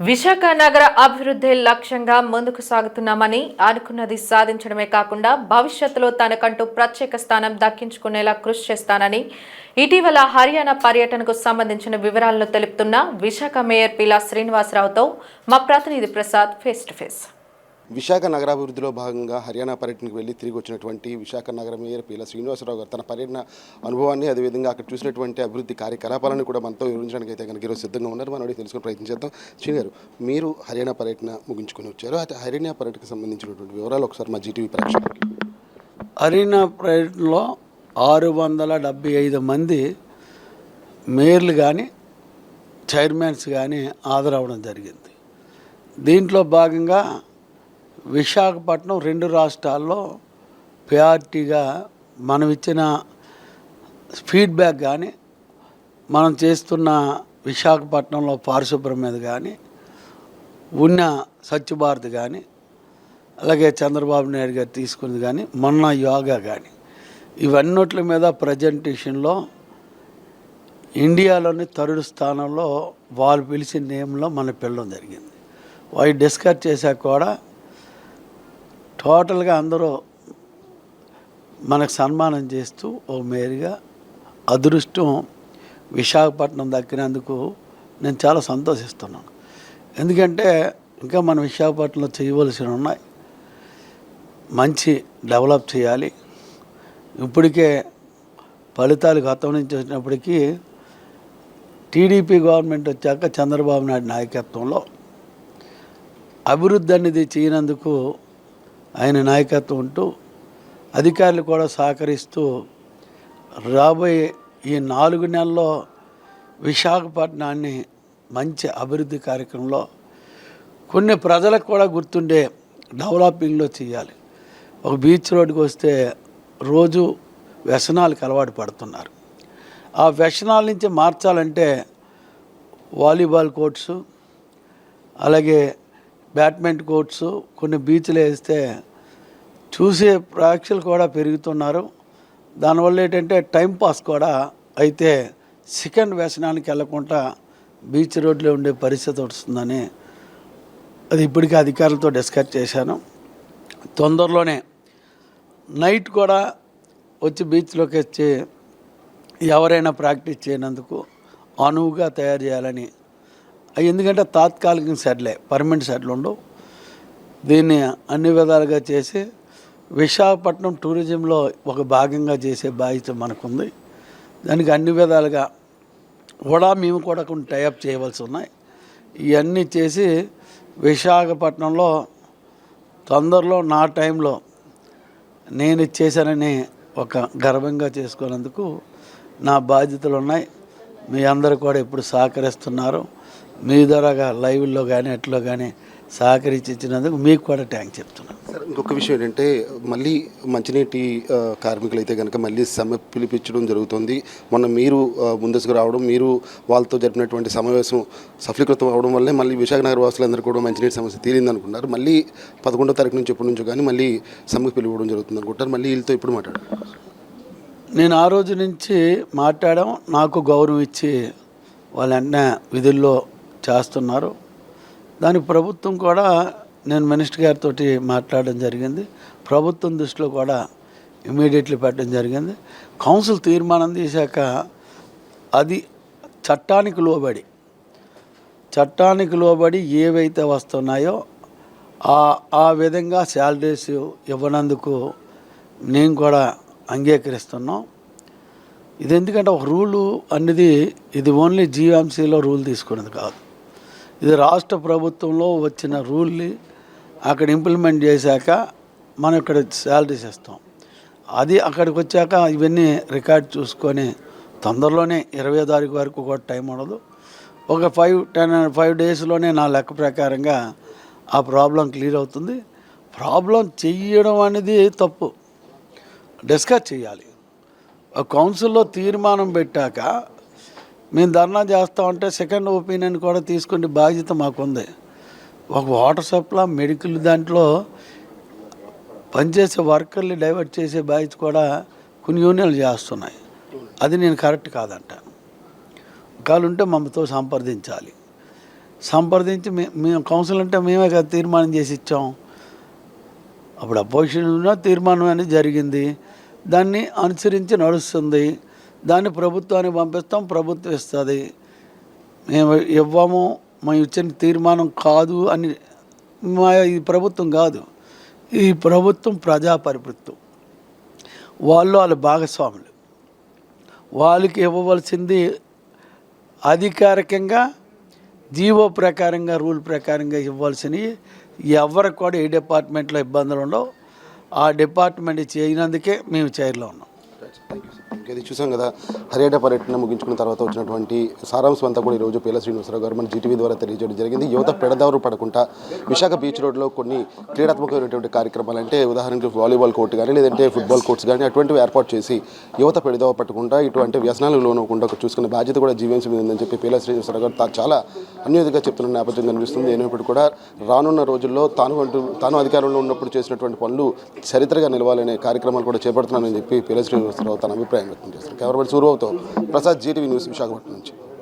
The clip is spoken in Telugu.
విశాఖ నగర అభివృద్ధి లక్ష్యంగా ముందుకు సాగుతున్నామని అనుకున్నది సాధించడమే కాకుండా భవిష్యత్తులో తనకంటూ ప్రత్యేక స్థానం దక్కించుకునేలా కృషి చేస్తానని ఇటీవల హర్యానా పర్యటనకు సంబంధించిన వివరాలను తెలుపుతున్న విశాఖ మేయర్ పీలా శ్రీనివాసరావుతో మా ప్రతినిధి Prasad face to face. Visakha నగరాభివృద్ధిలో భాగంగా హర్యానా పర్యటనకు వెళ్ళి తిరిగి వచ్చినటువంటి విశాఖ నగర మేయర్ పీల శ్రీనివాసరావు గారు తన పర్యటన అనుభవాన్ని అదేవిధంగా అక్కడ చూసినటువంటి అభివృద్ధి కార్యకలాపాలను కూడా మనతో వివరించడానికి అయితే కనుక ఈరోజు సిద్ధంగా ఉన్నారు. మనం తెలుసుకుని ప్రయత్నించేద్దాం శ్రీ గారు మీరు హర్యానా పర్యటన ముగించుకొని వచ్చారు. అయితే హర్యానా పర్యటనకు సంబంధించినటువంటి వివరాలు ఒకసారి మా జీటీవీ ప్రేక్షకులకి. హర్యానా పర్యటనలో ఆరు వందల డెబ్బై ఐదు మంది మేయర్లు కానీ చైర్మన్స్ కానీ హాజరవడం జరిగింది. దీంట్లో భాగంగా విశాఖపట్నం రెండు రాష్ట్రాల్లో ప్రయారిటీగా మనం ఇచ్చిన ఫీడ్బ్యాక్ కానీ మనం చేస్తున్న విశాఖపట్నంలో పారిశుభ్రం మీద కానీ ఉన్న స్వచ్ఛ భారత్ కానీ అలాగే చంద్రబాబు నాయుడు గారు తీసుకుంది కానీ మొన్న యోగా కానీ ఇవన్నిట్ల మీద ప్రజెంటేషన్లో ఇండియాలోని తరుడు స్థానంలో వాళ్ళు పిలిచిన నేమ్లో మన పిల్లడం జరిగింది. అవి డిస్కస్ చేశాక కూడా టోటల్గా అందరూ మనకు సన్మానం చేస్తూ ఓ మేరుగా అదృష్టం విశాఖపట్నం దక్కినందుకు నేను చాలా సంతోషిస్తున్నాను. ఎందుకంటే ఇంకా మన విశాఖపట్నంలో చేయవలసినవి ఉన్నాయి. మంచి డెవలప్ చేయాలి. ఇప్పటికే ఫలితాలు గతం నుంచి వచ్చినప్పటికీ టీడీపీ గవర్నమెంట్ వచ్చాక చంద్రబాబు నాయుడు నాయకత్వంలో అభివృద్ధి అనేది చేయనందుకు ఆయన నాయకత్వం ఉంటూ అధికారులు కూడా సహకరిస్తూ రాబోయే ఈ నాలుగు నెలల్లో విశాఖపట్నాన్ని మంచి అభివృద్ధి కార్యక్రమంలో కొన్ని ప్రజలకు కూడా గుర్తుండే డెవలపింగ్లో చేయాలి. ఒక బీచ్ రోడ్డుకి వస్తే రోజు వ్యసనాలకు అలవాటు పడుతున్నారు. ఆ వ్యసనాల నుంచి మార్చాలంటే వాలీబాల్ కోర్ట్స్ అలాగే బ్యాడ్మింటన్ కోర్ట్స్ కొన్ని బీచ్లు వేస్తే చూసే ప్రేక్షకులు కూడా పెరుగుతున్నారు. దానివల్ల ఏంటంటే టైంపాస్ కూడా అయితే సెకండ్ వ్యసనానికి వెళ్ళకుండా బీచ్ రోడ్లో ఉండే పరిస్థితి వస్తుందని అది ఇప్పటికే అధికారులతో డిస్కస్ చేశాను. తొందరలోనే నైట్ కూడా వచ్చి బీచ్లోకి వచ్చి ఎవరైనా ప్రాక్టీస్ చేయనందుకు అనువుగా తయారు చేయాలని. ఎందుకంటే తాత్కాలిక షెడ్లే పర్మనెంట్ షెడ్లు ఉండవు. దీన్ని అన్ని విధాలుగా చేసి విశాఖపట్నం టూరిజంలో ఒక భాగంగా చేసే బాధ్యత మనకుంది. దానికి అన్ని విధాలుగా కూడా మేము కూడా కొన్ని టైఅప్ చేయవలసి ఉన్నాయి. ఇవన్నీ చేసి విశాఖపట్నంలో తొందరలో నా టైంలో నేను ఇచ్చేసానని ఒక గర్వంగా చేసుకునేందుకు నా బాధ్యతలు ఉన్నాయి. మీ అందరు కూడా ఇప్పుడు సహకరిస్తున్నారు. మీ ద్వారాగా లైవ్లో కానీ ఎట్లో కానీ సహకరించి ఇచ్చినందుకు మీకు కూడా ట్యాంక్ చెప్తున్నాను. సార్ ఇంకొక విషయం ఏంటంటే మళ్ళీ మంచినీటి కార్మికులు అయితే కనుక మళ్ళీ సమ్మె పిలిపించడం జరుగుతుంది. మొన్న మీరు ముందస్తుకు రావడం మీరు వాళ్ళతో జరిపినటువంటి సమావేశం సఫలీకృతం అవడం వల్లే మళ్ళీ విశాఖ నగర వాసులందరూ కూడా మంచినీటి సమస్య తీరింది అనుకున్నారు మళ్ళీ పదకొండో తారీఖు నుంచి ఎప్పటి నుంచో కానీ మళ్ళీ సమ్మెకు పిలువడం జరుగుతుంది అనుకుంటారు మళ్ళీ వీళ్ళతో ఇప్పుడు మాట్లాడారు నేను ఆ రోజు నుంచి మాట్లాడడం నాకు గౌరవం ఇచ్చి వాళ్ళ విధుల్లో చేస్తున్నారు. దానికి ప్రభుత్వం కూడా నేను మినిస్టర్ గారితో మాట్లాడడం జరిగింది. ప్రభుత్వం దృష్టిలో కూడా ఇమీడియట్లీ పెట్టడం జరిగింది. కౌన్సిల్ తీర్మానం తీశాక అది చట్టానికి లోబడి చట్టానికి లోబడి ఏవైతే వస్తున్నాయో ఆ విధంగా శాలరీస్ ఇవ్వనందుకు నేను కూడా అంగీకరిస్తున్నాం. ఇది ఎందుకంటే ఒక రూలు అనేది ఇది ఓన్లీ జీఎంసీలో రూల్ తీసుకునేది కాదు. ఇది రాష్ట్ర ప్రభుత్వంలో వచ్చిన రూల్ని అక్కడ ఇంప్లిమెంట్ చేశాక మనం ఇక్కడ శాలరీస్ ఇస్తాం అది అక్కడికి వచ్చాక ఇవన్నీ రికార్డ్ చూసుకొని తొందరలోనే ఇరవై తారీఖు వరకు కూడా టైం ఉండదు. ఒక ఫైవ్ టెన్ ఫైవ్ డేస్లోనే నా లెక్క ప్రకారంగా ఆ ప్రాబ్లం క్లియర్ అవుతుంది. ప్రాబ్లం చెయ్యడం అనేది తప్పు. డిస్కస్ చేయాలి ఆ కౌన్సిల్లో తీర్మానం పెట్టాక మేము ధర్నా చేస్తామంటే సెకండ్ ఒపీనియన్ కూడా తీసుకునే బాధ్యత మాకుంది. ఒక వాటర్ సప్లై మెడికల్ దాంట్లో పనిచేసే వర్కర్లు డైవర్ట్ చేసే బాధ్యత కూడా కొన్ని యూనియన్లు చేస్తున్నాయి. అది నేను కరెక్ట్ కాదంటాను ఒకవేళ ఉంటే మమ్మతో సంప్రదించాలి. సంప్రదించి మే- మేము కౌన్సిల్ అంటే మేమే కదా తీర్మానం చేసి ఇచ్చాం. అప్పుడు అపోజిషన్ ఉన్న తీర్మానం అనేది జరిగింది. దాన్ని అనుసరించి నడుస్తుంది. దాన్ని ప్రభుత్వానికి పంపిస్తాం ప్రభుత్వం ఇస్తుంది. మేము ఇవ్వము మేము ఇచ్చిన తీర్మానం కాదు అని మా ఈ ప్రభుత్వం కాదు. ఈ ప్రభుత్వం ప్రజాపరిపత్వం వాళ్ళు వాళ్ళ భాగస్వాములు. వాళ్ళకి ఇవ్వవలసింది అధికారికంగా జీవో ప్రకారంగా రూల్ ప్రకారంగా ఇవ్వాల్సినవి ఎవరికి కూడా ఏ డిపార్ట్మెంట్లో ఇబ్బందులు ఉండవు. ఆ డిపార్ట్మెంట్ చేయనందుకే మేము చైర్లో ఉన్నాం. ఇది చూసాం కదా హర్యానా పర్యటన ముగించుకున్న తర్వాత వచ్చినటువంటి సారాంశం అంతా కూడా ఈరోజు పేల శ్రీనివాసరావు గారు మన జీటీవీ ద్వారా తెలియజేయడం జరిగింది. యువత పెడదారు పడకుండా విశాఖ బీచ్ రోడ్లో కొన్ని క్రీడాత్మకమైనటువంటి కార్యక్రమాలు అంటే ఉదాహరణకు వాలీబాల్ కోర్టు కానీ లేదంటే ఫుట్బాల్ కోర్ట్స్ కానీ అటువంటివి ఏర్పాటు చేసి యువత పెడదావ పట్టకుండా ఇటువంటి వ్యసనాలు లోనకుండా చూసుకునే బాధ్యత కూడా జీవీఎంసీ మీద ఉందని చెప్పి పేల శ్రీనివాసరావు గారు తా- చాలా అన్యోధిగా చెప్తున్న నేపథ్యం కనిపిస్తుంది. అయినప్పటికీ కూడా రానున్న రోజుల్లో తాను అంటూ తాను అధికారంలో ఉన్నప్పుడు చేసినటువంటి పనులు చరిత్రగా నిలవాలనే కార్యక్రమాలు కూడా చేపడుతున్నానని చెప్పి పేల శ్రీనివాసరావు తన అభిప్రాయం వ్యక్తం చేస్తారు కెమెరామెన్ సూర్యబాబుతో ప్రసాద్ జీటీవీ న్యూస్ విశాఖపట్నం నుంచి.